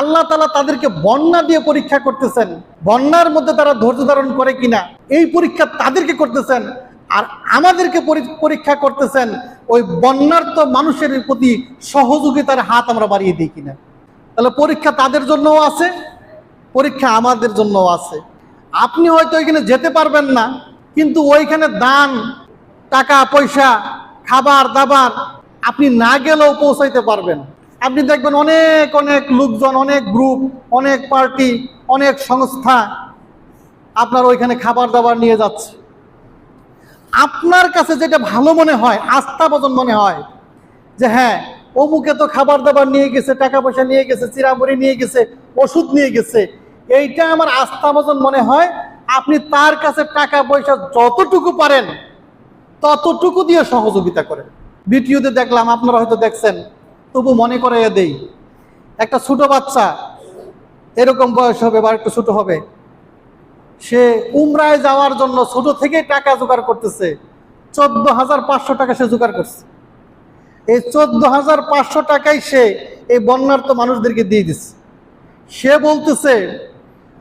আল্লাহ তালা তাদেরকে বন্যা দিয়ে পরীক্ষা করতেছেন। বন্যার মধ্যে তারা ধৈর্য ধারণ করে কিনা, এই পরীক্ষা তাদেরকে করতেছেন। আর আমাদেরকে পরীক্ষা করতেছেন, ওই বন্যার্ত মানুষের প্রতি সহযোগিতার হাত আমরা বাড়িয়ে দিই কিনা। তাহলে পরীক্ষা তাদের জন্যও আছে, পরীক্ষা আমাদের জন্যও আছে। আপনি হয়তো ওইখানে যেতে পারবেন না, কিন্তু ওইখানে দান, টাকা, পয়সা, খাবার, দাবার আপনি না গেলেও পৌঁছাইতে পারবেন। আপনি দেখবেন অনেক অনেক লোকজন, অনেক গ্রুপ অনেক পার্টি অনেক সংস্থা আপনার ওইখানে খাবার দাবার নিয়ে যাচ্ছে। আপনার কাছে যেটা ভালো মনে হয়, আস্থা আস্থাভজন মনে হয়, যে হ্যাঁ অমুকে তো খাবার দাবার নিয়ে গেছে টাকা পয়সা নিয়ে গেছে, চিরামুড়ি নিয়ে গেছে, ওষুধ নিয়ে গেছে, এইটা আমার আস্থাভজন মনে হয়, আপনি তার কাছে টাকা পয়সা যতটুকু পারেন, ততটুকু দিয়ে সহযোগিতা করেন। ভিডিওতে দেখলাম, আপনারা হয়তো দেখছেন তবু মনে করে দেই, একটা ছোট বাচ্চা, এরকম বয়স হবে বা একটু ছোট হবে, সে উমরায় যাওয়ার জন্য ছোট থেকে টাকা জোগাড় করতেছে চোদ্দ হাজার পাঁচশো টাকা সে জোগাড় করছে। এই চোদ্দ হাজার পাঁচশো টাকাই সে এই বন্যার্থ মানুষদেরকে দিয়ে দিচ্ছে। সে বলতেছে,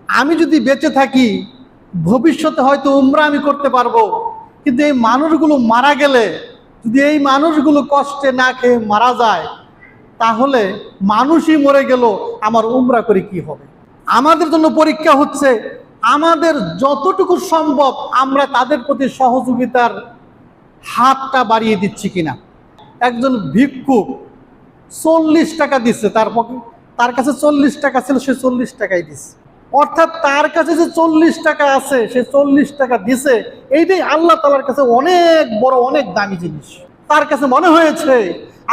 আমি যদি বেঁচে থাকি, ভবিষ্যতে হয়তো উমরা আমি করতে পারব, কিন্তু এই মানুষগুলো মারা গেলে, যদি এই মানুষগুলো কষ্টে না খেয়ে মারা যায় তাহলে মানুষই মরে গেল, আমার উমরা করে কি হবে? আমাদের জন্য পরীক্ষা হচ্ছে, আমাদের যতটুকু সম্ভব আমরা তাদের প্রতি সহযোগিতার হাতটা বাড়িয়ে দিচ্ছি কিনা। একজন ভিক্ষুক চল্লিশ টাকা দিচ্ছে, তার তার কাছে চল্লিশ টাকা ছিল, সে চল্লিশ টাকাই দিচ্ছে। অর্থাৎ তার কাছে যে চল্লিশ টাকা আছে, সে চল্লিশ টাকা দিছে, এইটাই আল্লাহ তালার কাছে অনেক বড়, অনেক দামি জিনিস। তার কাছে মনে হয়েছে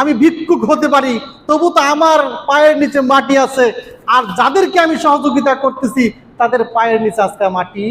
আমি ভিক্ষুক হতে পারি, তবু তো আমার পায়ের নিচে মাটি আছে। আর যাদেরকে আমি সহযোগিতা করতেছি, তাদের পায়ের নিচে আজকে মাটি